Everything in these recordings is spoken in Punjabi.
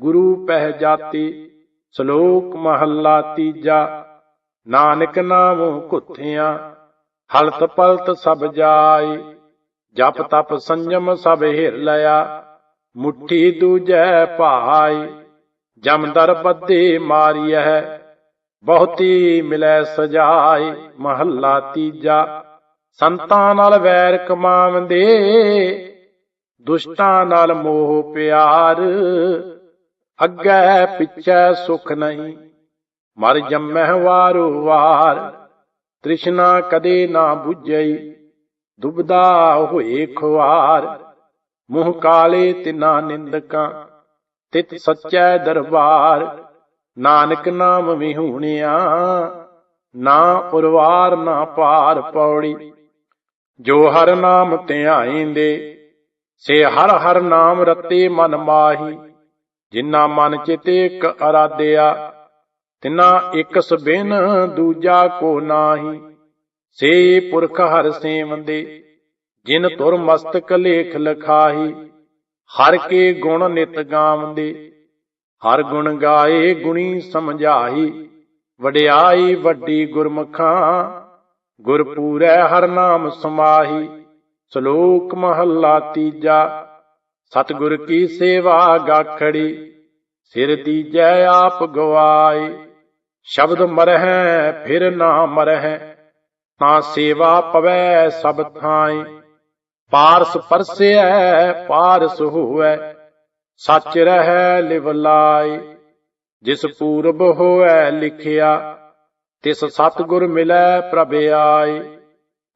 ਗੁਰੂ ਪਹਿ ਜਾਤੀ ਸ਼ਲੋਕ ਮਹੱਲਾ ਤੀਜਾ। ਨਾਨਕ ਨਾਮ ਘੁੱਥਿਆਂ, ਹਲਤ ਪਲਤ ਸਭ ਜਾਏ। ਜਪ ਤਪ ਸੰਜਮ ਸਭ ਹਿਰ ਲਿਆ, ਮੁਠੀ ਦੂਜੈ ਭਾਈ ਜਮਦਰ ਬੱਦੇ ਮਾਰੀਐ, ਬਹੁਤੀ ਮਿਲੈ ਸਜਾਈ ਮਹੱਲਾ ਤੀਜਾ, ਸੰਤਾਂ ਨਾਲ ਵੈਰ ਕਮਾਵੰਦੇ, ਦੁਸ਼ਟਾਂ ਨਾਲ ਮੋਹ ਪਿਆਰ। ਅੱਗੇ ਪਿੱਛੇ ਸੁਖ ਨਹੀਂ। ਮਰ ਜੰਮਹਿ ਵਾਰੋ ਵਾਰ, ਤ੍ਰਿਸ਼ਨਾ ਕਦੇ ਨਾ 부ਝਈ ਦੁਬਦਾ ਹੋਏ ਖੁਆਰ। ਮੂੰਹ ਕਾਲੇ ਤਿਨਾ ਨਿੰਦਕਾਂ, ਤਿਤ ਸੱਚੈ ਦਰਬਾਰ। ਨਾਨਕ ਨਾਮ ਵਿਹੂਣਿਆ, ਨਾ ਉਰਵਾਰ ਨਾ ਪਾਰ ਪੌੜੀ। ਜੋ ਹਰ ਨਾਮ ਧਿਆਇਂਦੇ, ਸੇ ਹਰ ਹਰ ਨਾਮ ਰਤੇ ਮਨ ਮਾਹੀ। ਜਿਨ੍ਹਾਂ ਮਨ ਚਿਤ ਇੱਕ ਅਰਾਧਿਆ ਤਿਨਾ ਇੱਕ ਸਬਿਨ ਦੂਜਾ ਕੋ ਨਾਹੀ। ਸੇ ਪੁਰਖ ਹਰ ਸੇਵੰਦੇ, ਜਿਨ ਤੁਰ ਮਸਤਕ ਲੇਖ ਲਖਾਹੀ, ਹਰ ਕੇ ਗੁਣ ਨਿਤ ਗਾਵੰਦੇ। ਹਰ ਗੁਣ ਗਾਏ ਗੁਣੀ ਸਮਝਾਈ ਵਡਿਆਈ ਵੱਡੀ ਗੁਰਮਖਾਂ ਗੁਰ ਹਰ ਨਾਮ ਸਮਾਹੀ। ਸ਼ਲੋਕ ਮਹੱਲਾ ਤੀਜਾ ਸਤਿਗੁਰ ਕੀ ਸੇਵਾ ਗਾਖੜੀ, ਸਿਰ ਦੀਜੈ ਆਪ ਗਵਾਏ। ਸ਼ਬਦ ਮਰਹਿ, ਫਿਰ ਨਾ ਮਰਹਿ ਤਾਂ ਸੇਵਾ ਪਵੈ ਸਭ ਥਾਈ ਪਾਰਸ ਪਰਸੈ ਪਾਰਸ ਹੋਵੈ, ਸੱਚ ਰਹਿ ਲਿਵ ਲਾਈ ਜਿਸ ਪੂਰਬ ਹੋਐ ਲਿਖਿਆ, ਤਿਸ ਸਤਿਗੁਰ ਮਿਲੈ ਪ੍ਰਭ ਆਈ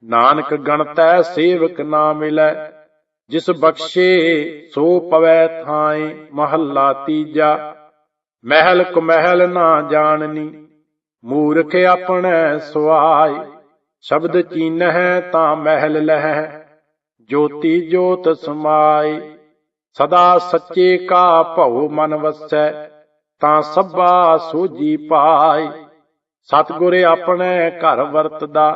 ਨਾਨਕ ਗਣਤੈ ਸੇਵਕ ਨਾ ਮਿਲੈ ਜਿਸ ਬਖਸ਼ੇ ਸੋ ਪਵੈ ਥਾਏ ਮਹੱਲਾ ਤੀਜਾ। ਮਹਿਲ ਕੁਮਹਿਲ ਨਾ ਜਾਣਨੀ, ਮੂਰਖ ਆਪਣੈ ਸੁਆਇ ਸ਼ਬਦ ਚੀਨਹਿ ਤਾਂ ਮਹਿਲ ਲਹਿ, ਜੋਤੀ ਜੋਤ ਸਮਾਈ ਸਦਾ ਸੱਚੇ ਕਾ ਭਉ ਮਨ ਵਸੈ, ਤਾਂ ਸਭਾ ਸੋਜੀ ਪਾਈ ਸਤਿਗੁਰ ਆਪਣੇ ਘਰ ਵਰਤਦਾ,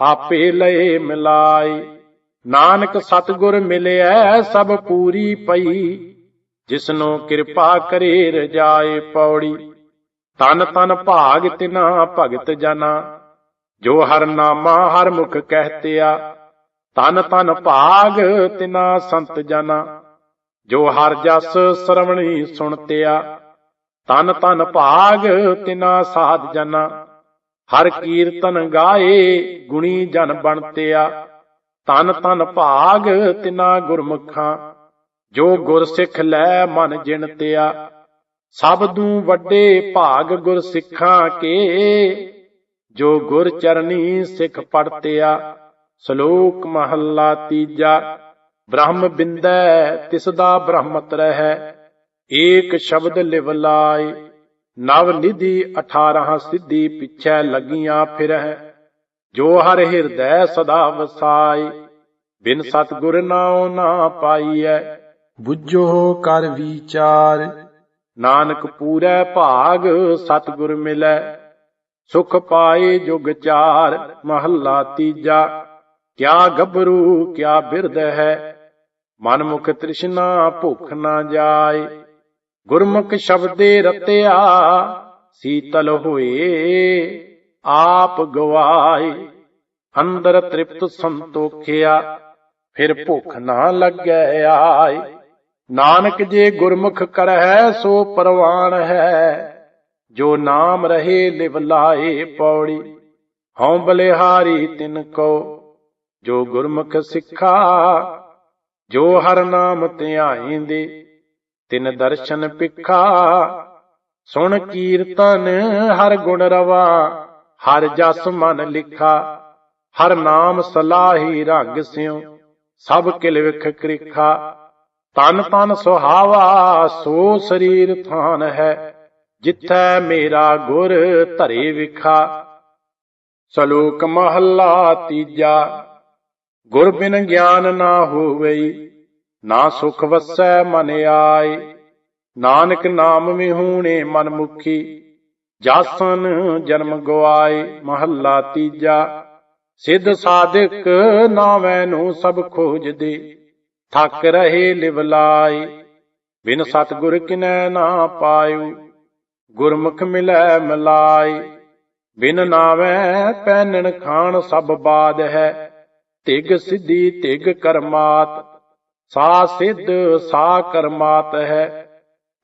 ਆਪੇ ਲਏ ਮਿਲਾਈ ਨਾਨਕ ਸਤਿਗੁਰ ਮਿਲਿਆ ਸਭ ਪੂਰੀ ਪਈ। ਜਿਸਨੂੰ ਕਿਰਪਾ ਕਰੇ ਰਜਾਏ ਪੌੜੀ, ਤਨ ਤਨ ਭਾਗ ਤਿਨਾ ਭਗਤ ਜਨਾ। ਜੋ ਹਰ ਨਾਮਾ ਹਰ ਮੁਖ ਕਹਤਿਆ, ਤਨ ਤਨ ਭਾਗ ਤਿਨਾ ਸੰਤ ਜਨਾ। ਜੋ ਹਰ ਜਸ ਸਰਵਣੀ ਸੁਣਤਿਆ, ਤਨ ਤਨ ਭਾਗ ਤਿਨਾ ਸਾਧ ਜਨਾ। ਹਰ ਕੀਰਤਨ ਗਾਏ, ਗੁਣੀ ਜਨ ਬਣਤਿਆ। ਤਨ ਤਨ ਭਾਗ ਤਿਨਾ ਗੁਰਮੁਖਾਂ, ਜੋ ਗੁਰ ਸਿੱਖ ਲੈ ਮਨ ਜਿਣ ਤਿਆ। ਸਭ ਸਬਦੂ ਵੱਡੇ ਭਾਗ ਗੁਰ ਸਿੱਖਾਂ ਕੇ, ਜੋ ਗੁਰ ਚਰਨੀ ਸਿੱਖ ਪੜਤਿਆ ਸ਼ਲੋਕ ਮਹੱਲਾ ਤੀਜਾ, ਬ੍ਰਹਮ ਬਿੰਦੈ ਤਿਸ ਦਾ ਬ੍ਰਹਮਤ ਰਹਿ। ਏਕ ਸ਼ਬਦ ਲਿਵ ਲਾਈ ਨਵ ਨਿਧੀ 18 ਸਿੱਧੀ ਪਿਛੈ ਲੱਗੀਆਂ ਫਿਰਹਿ। ਜੋ ਹਰ ਹਿਰਦੈ ਸਦਾ ਵਸਾਈ ਬਿਨ ਸਤਗੁਰ ਨਾਉ ਨਾ ਪਾਈਐ। ਬੁੱਝੋ ਕਰ ਵਿਚਾਰ। ਨਾਨਕ ਪੂਰੈ ਭਾਗ ਸਤਗੁਰ ਮਿਲੈ। ਸੁਖ ਪਾਏ ਜੁਗ ਚਾਰ ਮਹੱਲਾ ਤੀਜਾ। ਕਿਆ ਗੱਭਰੂ ਕਿਆ ਬਿਰਧ ਹੈ। ਮਨ ਮੁਖ ਤ੍ਰਿਸ਼ਨਾ ਭੁਖ ਨਾ ਜਾਏ। ਗੁਰਮੁਖ ਸ਼ਬਦੇ ਰਤਿਆ ਸੀਤਲ ਹੋਏ। ਆਪ ਗਵਾਏ ਅੰਦਰ ਤ੍ਰਿਪਤ ਸੰਤੋਖਿਆ, ਫਿਰ ਭੁੱਖ ਨਾ ਲੱਗੈ ਆਏ ਨਾਨਕ ਜੇ ਗੁਰਮੁਖ ਕਰਹਿ, ਸੋ ਪਰਵਾਨ ਹੈ। ਜੋ ਨਾਮ ਰਹੇ, ਲਿਵ ਲਾਏ ਪੌੜੀ। ਹਉ ਬਲਿਹਾਰੀ ਤਿਨ ਕੋ, ਜੋ ਗੁਰਮੁਖ ਸਿੱਖਾ। ਜੋ ਹਰ ਨਾਮ ਧਿਆਈਂਦੇ, ਤਿਨ ਦਰਸ਼ਨ ਪਿਖਾ ਸੁਣ ਕੀਰਤਨ, ਹਰ ਗੁਣ ਰਵਾ। ਹਰ ਜਸ ਮਨ ਲਿਖਾ, ਹਰ ਨਾਮ ਸਲਾਹੀ ਰੰਗ ਸਿਉ, ਸਭ ਕਿਲ ਵਿਖ ਕ੍ਰਿਖਾ। ਤਨ ਤਨ ਸੁਹਾਵਾ, ਸੋ ਸਰੀਰ ਥਾਨ ਹੈ, ਜਿੱਥੈ ਮੇਰਾ ਗੁਰ ਧਰੇ ਵਿਖਾ। ਸਲੋਕ ਮਹੱਲਾ ਤੀਜਾ, ਗੁਰ ਬਿਨ ਗਿਆਨ ਨਾ ਹੋਵਈ, ਨਾ ਸੁਖ ਵਸੈ ਮਨ ਆਏ। ਨਾਨਕ ਨਾਮ ਵਿਹੂਣੇ ਮਨ ਮੁਖੀ ਜਾਸਨ ਜਨਮ ਗਵਾਏ, ਮਹੱਲਾ ਤੀਜਾ। ਸਿੱਧ ਸਾਧਕ ਨਾਵੇਂ ਨੂੰ ਸਭ ਖੋਜਦੇ, ਥੱਕ ਰਹੇ ਲਿਵ ਬਿਨ ਸਤਿਗੁਰ ਕਿਨੈ ਨਾ ਪਾਇਓ, ਗੁਰਮੁਖ ਮਿਲੈ ਮਿਲਾਈ ਬਿਨ ਨਾਵੈ ਪੈਨਣ ਖਾਣ ਸਭ ਬਾਦ ਹੈ, ਤਿਗ ਸਿੱਧੀ ਤਿਗ ਕਰਮਾਤ। ਸਾ ਸਿੱਧ ਸਾ ਕਰਮਾਤ ਹੈ,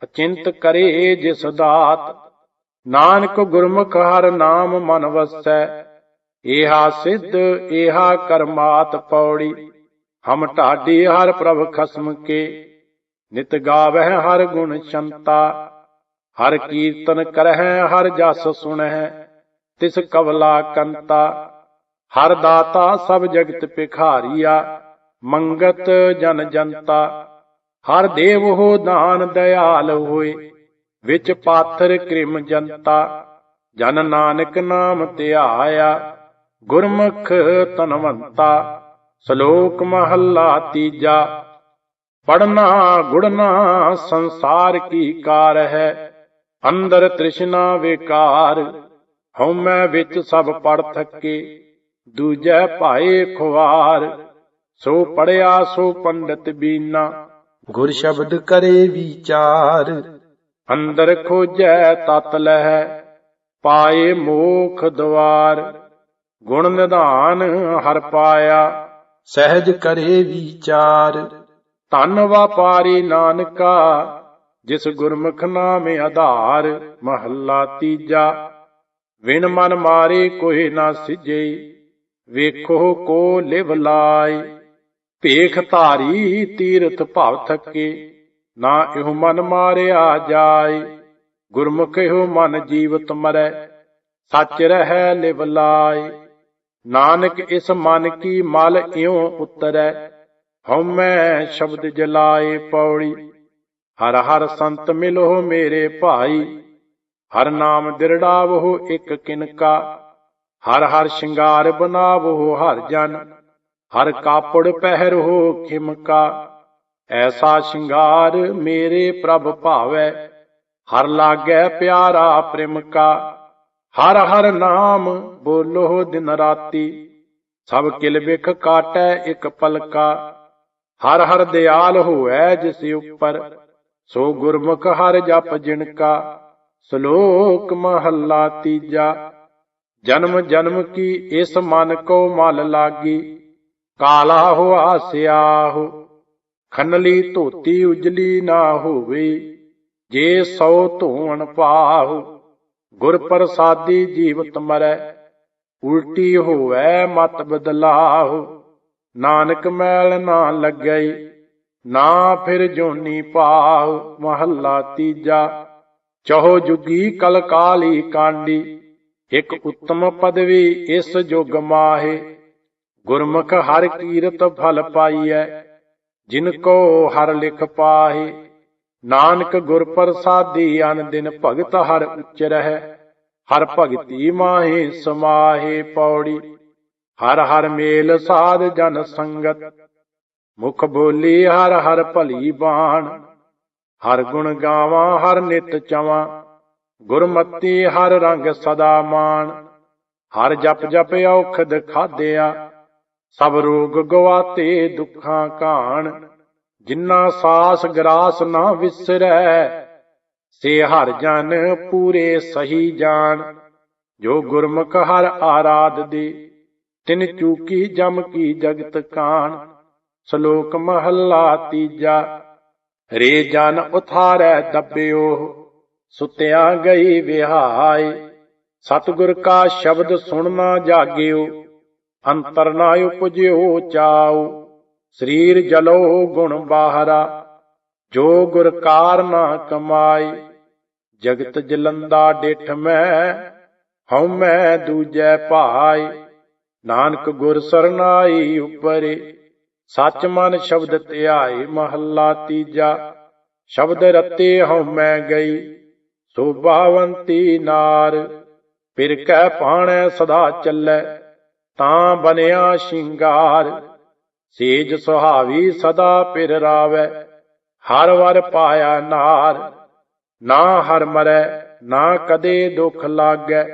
ਅਚਿੰਤ ਕਰੇ ਜਿਸ ਦਾਤ। ਨਾਨਕ ਗੁਰਮੁਖ ਹਰ ਨਾਮ ਮਨ ਵਸੈ, ਏਹਾ ਸਿੱਧ, ਏਹਾ ਕਰਮਾਤ ਪੌੜੀ। ਹਮ ਢਾਡੀ ਹਰ ਪ੍ਰਭ ਖਸਮ ਕੇ, ਨਿਤ ਗਾਵਹਿ ਹਰ ਗੁਣ ਸ਼ੰਤਾ ਹਰ ਕੀਰਤਨ ਕਰਹਿ ਹਰ ਜਸ ਸੁਣਹਿ, ਤਿਸ ਕਵਲਾ ਕੰਤਾ। ਹਰ ਦਾਤਾ ਸਭ ਜਗਤ ਭਿਖਾਰੀਆ, ਮੰਗਤ ਜਨ ਜਨਤਾ। ਹਰ ਦੇਵ ਹੋ ਦਾਨ ਦਿਆਲ ਹੋਏ ਵਿੱਚ ਪਾਥਰ ਕ੍ਰਿਮ ਜਨਤਾ, ਜਨ ਨਾਨਕ ਨਾਮ ਧਿਆਇਆ ਗੁਰਮੁਖ ਤਨਵੰਤਾ ਸ਼ਲੋਕ ਮਹੱਲਾ ਤੀਜਾ ਪੜਨਾ ਗੁੜਨਾ ਸੰਸਾਰ ਕੀ ਕਾਰ ਹੈ, ਅੰਦਰ ਤ੍ਰਿਸ਼ਨਾ ਵਿਕਾਰ ਹਉਮੈ ਵਿੱਚ ਸਭ ਪੜ ਥੱਕੇ, ਦੂਜੈ ਭਾਏ ਖੁਆਰ, ਸੋ ਪੜਿਆ ਸੋ ਪੰਡਤ ਬੀਨਾ, ਗੁਰ ਸ਼ਬਦ ਕਰੇ ਵਿਚਾਰ। ਅੰਦਰ ਖੋਜੈ ਤਤ ਲਹਿ, ਪਾਏ ਮੋਖ ਦਵਾਰ। ਗੁਣ ਨਿਧਾਨ ਹਰ ਪਾਇਆ, ਸਹਿਜ ਕਰੇ ਵਿਚਾਰ। ਧਨ ਵਾਪਾਰੀ ਨਾਨਕਾ, ਜਿਸ ਗੁਰਮੁਖ ਨਾਮ ਆਧਾਰ, ਮਹੱਲਾ ਤੀਜਾ। ਵਿਣ ਮਨ ਮਾਰੇ ਕੋਈ ਨਾ ਸਿਜੇ, ਵੇਖੋ ਕੋ ਲਿਵ ਲਾਈ ਭੇਖ ਧਾਰੀ ਤੀਰਥ ਭਾਵ ਥਕੇ। ਨਾ ਇਹੋ ਮਨ ਮਾਰਿਆ ਜਾਏ। ਗੁਰਮੁਖ ਇਹੋ ਮਨ ਜੀਵਤ ਮਰੈ, ਸੱਚ ਰਹਿ ਲਿਵ ਲਾਈ ਨਾਨਕ ਇਸ ਮਨ ਕੀ ਮਲ ਇਉ ਉਤਰੈ ਹਉਮੈ ਸ਼ਬਦ ਜਲਾਏ ਪੌੜੀ। ਹਰ ਹਰ ਸੰਤ ਮਿਲੋ ਮੇਰੇ ਭਾਈ, ਹਰ ਨਾਮ ਦਿਰੜਾਵੋ ਇੱਕ ਕਿਨਕਾ ਹਰ ਹਰ ਸ਼ਿੰਗਾਰ ਬਨਾਵੋ ਹਰ ਜਨ, ਹਰ ਕਾਪੜ ਪਹਿਰੋ ਖਿਮਕਾ ਐਸਾ ਸ਼ਿੰਗਾਰ ਮੇਰੇ ਪ੍ਰਭ ਭਾਵੈ। ਹਰ ਲਾਗੈ ਪਿਆਰਾ ਪ੍ਰਿਮਕਾ ਹਰ ਹਰ ਨਾਮ ਬੋਲੋ ਦਿਨ ਰਾਤੀ। ਸਭ ਕਿਲ ਵਿਖ ਕਾਟੈ ਇਕ ਪਲਕਾ ਹਰ ਹਰ ਦਿਆਲ ਹੋਐ ਜਿਸ ਉਪਰ। ਸੋ ਗੁਰਮੁਖ ਹਰ ਜਪ ਜਿਣਕਾ ਸ਼ਲੋਕ ਮਹੱਲਾ ਤੀਜਾ। ਜਨਮ ਜਨਮ ਕੀ ਇਸ ਮਨ ਕੋ ਮਲ ਲਾਗੀ। ਕਾਲਾ ਹੋਆ ਸਿਆਹੋ। ਖਨਲੀ ਧੋਤੀ ਉਜਲੀ ਨਾ ਹੋਵੇ, ਜੇ ਸੋ ਧੋਣ ਪਾਹੋ ਗੁਰ ਪ੍ਰਸਾਦੀ ਜੀਵਤ ਮਰੈ, ਉਲਟੀ ਹੋਵੇ ਮਤ ਬਦਲਾਹੋ। ਨਾਨਕ ਮੈਲ ਨਾ ਲੱਗਈ ਨਾ ਫਿਰ ਜੋਨੀ ਪਾਹੋ। ਮਹੱਲਾ ਤੀਜਾ, ਚਹੋ ਜੁਗੀ ਕਲ ਕਾਲੀ ਕਾਂਡੀ, ਇਕ ਉੱਤਮ ਪਦਵੀ ਇਸ ਜੁਗ ਮਾਹੇ। ਗੁਰਮੁਖ ਹਰ ਕੀਰਤ ਫਲ ਪਾਈਐ ਜਿਨ ਕੋ ਹਰ ਲਿਖ ਪਾਹੇ, ਨਾਨਕ ਗੁਰ ਪ੍ਰਸਾਦੀ, ਅਨ ਦਿਨ ਭਗਤ ਹਰ ਉੱਚ ਰਹਿ। ਹਰ ਭਗਤੀ ਮਾਹੇ, ਸਮਾਹੇ ਪੌੜੀ, ਹਰ ਹਰ ਮੇਲ ਸਾਧ ਜਨ ਸੰਗਤ। ਮੁਖ ਬੋਲੀ ਹਰ ਹਰ ਭਲੀ ਬਾਣ, ਹਰ ਗੁਣ ਗਾਵਾਂ, ਹਰ ਨਿਤ ਚਵਾਂ। ਗੁਰਮਤੀ ਹਰ ਰੰਗ ਸਦਾ ਮਾਣ, ਹਰ ਜਪ ਜਪ ਔਖਦ ਖਾਦਿਆ ਸਭ ਰੋਗ ਗਵਾਤੇ ਦੁੱਖਾਂ ਕਾਣ, ਜਿੰਨਾ ਸਾਸ ਗਰਾਸ ਨਾ ਵਿਸਰੈ, ਸੇ ਹਰ ਜਨ ਪੂਰੇ ਸਹੀ ਜਾਣ। ਜੋ ਗੁਰਮੁਖ ਹਰ ਆਰਾਧ ਦੇ, ਤਿਨ ਚੂਕੀ ਜਮ ਕੀ ਜਗਤ ਕਾਣ। ਸ਼ਲੋਕ ਮਹੱਲਾ ਤੀਜਾ, ਰੇ ਜਨ ਉਥਾਰੈ ਦੱਬਿਓ, ਸੁਤਿਆ ਗਈ ਵਿਹਾਈ ਸਤਿਗੁਰ ਕਾ ਸ਼ਬਦ ਸੁਣਨਾ ਜਾਗਿਓ ਅੰਤਰ ਨਾ ਉਪਜਿਓ ਚਾਉ, ਸਰੀਰ ਜਲੋ ਗੁਣ ਬਾਹਰਾ, ਜੋ ਗੁਰ ਕਾਰ ਨਾ ਕਮਾਈ, ਜਗਤ ਜਲੰਦਾ ਡਿਠ ਮੈਂ, ਹਉ ਮੈਂ ਦੂਜੈ ਭਾਈ, ਨਾਨਕ ਗੁਰ ਸਰਨਾਈ ਉਪਰੇ, ਸੱਚ ਮਨ ਸ਼ਬਦ ਧਿਆਏ ਮਹੱਲਾ ਤੀਜਾ, ਸ਼ਬਦ ਰਤੇ ਹਉ ਮੈਂ ਗਈ ਸੋਭਾਵੰਤੀ ਨਾਰ, ਫਿਰ ਕਹਿ ਪਾਣੈ ਸਦਾ ਚੱਲੈ ਤਾਂ ਬਨਿਆ ਸ਼ਿੰਗਾਰ। ਸੇਜ ਸੁਹਾਵੀ ਸਦਾ ਪਿਰ ਰਾਵੈ, ਹਰ ਵਰ ਪਾਇਆ ਨਾਰ। ਨਾ ਹਰ ਮਰੈ, ਨਾ ਕਦੇ ਦੁਖ ਲਾਗੈ,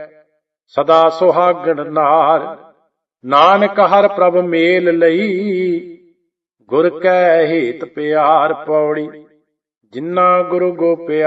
ਸਦਾ ਸੁਹਾਗਣ ਨਾਰ। ਨਾਨਕ ਹਰ ਪ੍ਰਭ ਮੇਲ ਲਈ, ਗੁਰ ਕੈ ਹੇਤ ਪਿਆਰ ਪੌੜੀ। ਜਿਨ੍ਹਾਂ ਗੁਰੂ ਗੋਪਿਆ